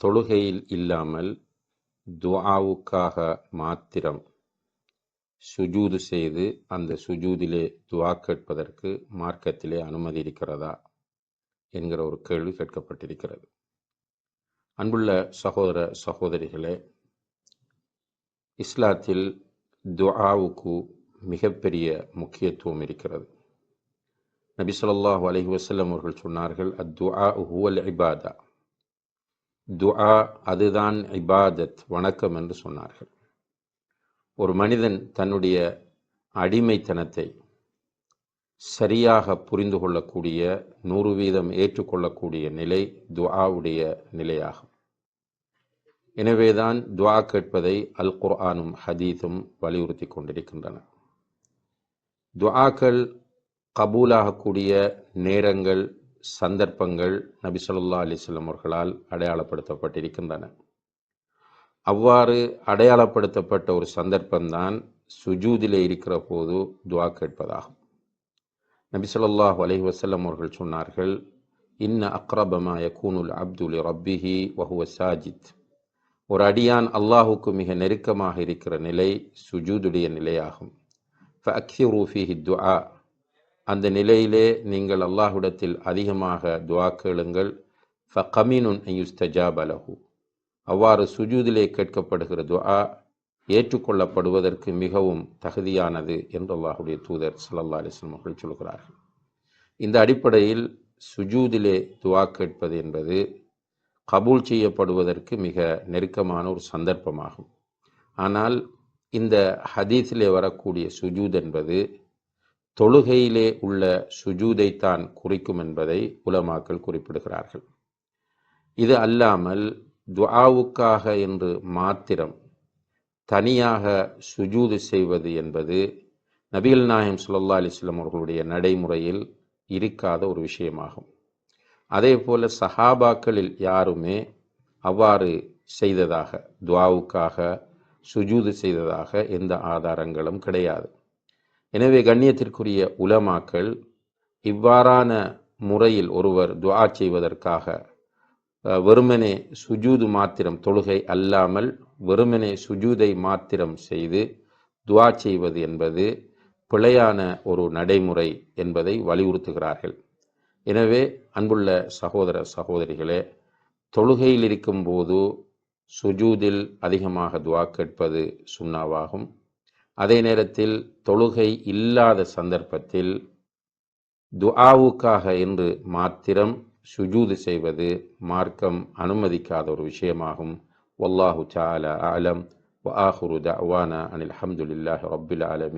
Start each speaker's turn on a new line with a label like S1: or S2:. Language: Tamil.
S1: தொழுகையில் இல்லாமல் துவாவுக்காக மாத்திரம் சுஜூது செய்து அந்த சுஜூதிலே துவா கேட்பதற்கு மார்க்கத்திலே அனுமதி இருக்கிறதா என்கிற ஒரு கேள்வி கேட்கப்பட்டிருக்கிறது. அன்புள்ள சகோதர சகோதரிகளே இஸ்லாத்தில் துஆவுக்கு மிகப்பெரிய முக்கியத்துவம் இருக்கிறது. நபி ஸல்லல்லாஹு அலஹி வசல்லம் அவர்கள் சொன்னார்கள் அத்துஆ ஹுவல் இபாதா. துஆ அதுதான் இபாதத் வணக்கம் என்று சொன்னார்கள். ஒரு மனிதன் தன்னுடைய அடிமைத்தனத்தை சரியாக புரிந்து கொள்ளக்கூடிய நூறு வீதம் ஏற்றுக்கொள்ளக்கூடிய நிலை துஆவுடைய நிலையாகும். எனவேதான் துவா கேட்பதை அல் குர்ஆனும் ஹதீஸும் வலியுறுத்தி கொண்டிருக்கின்றன. துவாக்கள் கபூலாகக்கூடிய நேரங்கள் சந்தர்ப்பங்கள் நபி சொல்லா அலிஸ்லம் அவர்களால் அடையாளப்படுத்தப்பட்டிருக்கின்றன. அவ்வாறு அடையாளப்படுத்தப்பட்ட ஒரு சந்தர்ப்பம்தான் சுஜூதிலே இருக்கிற போது துவா கேட்பதாகும். நபி சொல்லாஹ் அலஹி வசல்லம் அவர்கள் சொன்னார்கள் இன்ன அக்ரபமா யகூனுல் அப்துல் ரப்பிஹி வஹுவ சாஜித். ஒரு அடியான் அல்லாஹுக்கு மிக நெருக்கமாக இருக்கிற நிலை சுஜூதுடைய நிலையாகும். ஃபஅக்ஸிரு ரூஃபி துஆ. அந்த நிலையிலே நீங்கள் அல்லாஹ்விடத்தில் அதிகமாக துவா கேளுங்கள். ஃபகமீனுன் யுஸ்தஜாப லஹு. அவ்வாறு சுஜூதிலே கேட்கப்படுகிற துவா ஏற்றுக்கொள்ளப்படுவதற்கு மிகவும் தகுதியானது என்று அல்லாஹுடைய தூதர் ஸல்லல்லாஹு அலிஸ்லம் அவர்கள் சொல்கிறார்கள். இந்த அடிப்படையில் சுஜூதிலே துவா கேட்பது என்பது கபூல் செய்யப்படுவதற்கு மிக நெருக்கமான ஒரு சந்தர்ப்பமாகும். ஆனால் இந்த ஹதீஸிலே வரக்கூடிய சுஜூத் என்பது தொழுகையிலே உள்ள சுஜூதைத்தான் குறிக்கும் என்பதை உலமாக்கள் குறிப்பிடுகிறார்கள். இது அல்லாமல் துஆவுக்காக என்று மாத்திரம் தனியாக சுஜூது செய்வது என்பது நபிகள் நாயம் சுல்லா அலிஸ்லாம் அவர்களுடைய நடைமுறையில் இருக்காத ஒரு விஷயமாகும். அதே போல சஹாபாக்களில் யாருமே அவ்வாறு செய்ததாக துவாவுக்காக சுஜூது செய்ததாக எந்த ஆதாரங்களும் கிடையாது. எனவே கண்ணியத்திற்குரிய உலமாக்கள் இவ்வாறான முறையில் ஒருவர் துவா செய்வதற்காக வெறுமனே சுஜூது மாத்திரம் தொழுகை அல்லாமல் வெறுமனே சுஜூதை மாத்திரம் செய்து துவா செய்வது என்பது பிழையான ஒரு நடைமுறை என்பதை வலியுறுத்துகிறார்கள். எனவே அன்புள்ள சகோதர சகோதரிகளே தொழுகையில் இருக்கும்போது சுஜூதில் அதிகமாக துவா கேட்பது சுண்ணாவாகும். அதே நேரத்தில் தொழுகை இல்லாத சந்தர்ப்பத்தில் துஆவுக்காக என்று மாத்திரம் சுஜூது செய்வது மார்க்கம் அனுமதிக்காத ஒரு விஷயமாகும். வல்லாஹு சாலா அலம் வ ஆஹுரு அனில் அஹமதுல்லாஹ் ரபுல் ஆலமி.